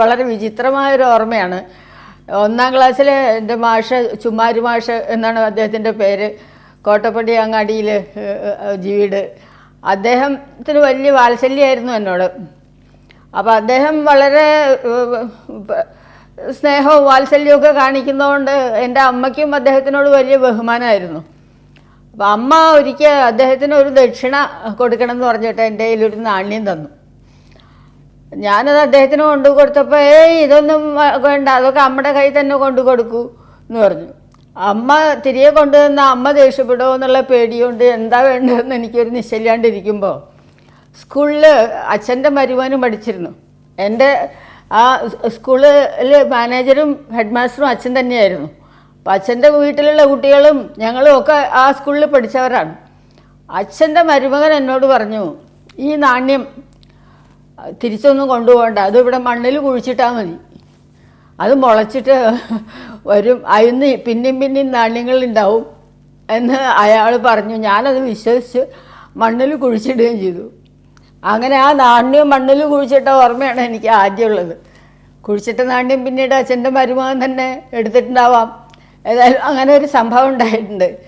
വളരെ വിചിത്രമായൊരു ഓർമ്മയാണ്. ഒന്നാം ക്ലാസ്സിൽ എന്റെ മാഷ് ചുമ്മാരി മാഷ് എന്നാണ് അദ്ദേഹത്തിന്റെ പേര്. കോട്ടപ്പടി അങ്ങാടിയിൽ ജീവിട് അദ്ദേഹത്തിന് വലിയ വാത്സല്യമായിരുന്നു എന്നോട്. അപ്പോൾ അദ്ദേഹം വളരെ സ്നേഹവും വാത്സല്യമൊക്കെ കാണിക്കുന്നതുകൊണ്ട് എന്റെ അമ്മയ്ക്കും അദ്ദേഹത്തിനോട് വലിയ ബഹുമാനമായിരുന്നു. അപ്പം അമ്മ ഒരിക്കൽ അദ്ദേഹത്തിന് ഒരു ദക്ഷിണ കൊടുക്കണമെന്ന് പറഞ്ഞിട്ട് എന്റെ കയ്യിലൊരു നാണ്യം തന്നു. ഞാനത് അദ്ദേഹത്തിന് കൊണ്ടു കൊടുത്തപ്പോൾ ഏയ് ഇതൊന്നും വേണ്ട അതൊക്കെ അമ്മയുടെ കൈ തന്നെ കൊണ്ടു കൊടുക്കൂ എന്ന് പറഞ്ഞു. അമ്മ തിരികെ കൊണ്ടുവന്ന അമ്മ ദേഷ്യപ്പെടുമോ എന്നുള്ള പേടിയുണ്ട്. എന്താ വേണ്ടതെന്ന് എനിക്കൊരു നിശ്ചയില്ലാണ്ടിരിക്കുമ്പോൾ സ്കൂളിൽ അച്ഛന്റെ മരുമാനും പഠിച്ചിരുന്നു. എന്റെ ആ സ്കൂളിൽ മാനേജറും ഹെഡ് മാസ്റ്ററും അച്ഛൻ തന്നെയായിരുന്നു. അപ്പം അച്ഛന്റെ വീട്ടിലുള്ള കുട്ടികളും ഞങ്ങളും ഒക്കെ ആ സ്കൂളിൽ പഠിച്ചവരാണ്. അച്ഛന്റെ മരുമകൻ എന്നോട് പറഞ്ഞു ഈ നാണ്യം തിരിച്ചൊന്നും കൊണ്ടുപോകണ്ട. അത് ഇവിടെ മണ്ണിൽ കുഴിച്ചിട്ടാൽ മതി. അത് മുളച്ചിട്ട് വരും. അതിന് പിന്നെയും പിന്നെയും നാണ്യങ്ങളുണ്ടാവും എന്ന് അയാൾ പറഞ്ഞു. ഞാനത് വിശ്വസിച്ച് മണ്ണിൽ കുഴിച്ചിടുകയും ചെയ്തു. അങ്ങനെ ആ നാണ്യം മണ്ണിൽ കുഴിച്ചിട്ട ഓർമ്മയാണ് എനിക്ക് ആദ്യമുള്ളത്. കുഴിച്ചിട്ട നാണ്യം പിന്നീട് അച്ഛന്റെ മരുമകൻ തന്നെ എടുത്തിട്ടുണ്ടാവാം. ഏതായാലും അങ്ങനെ ഒരു സംഭവം ഉണ്ടായിട്ടുണ്ട്.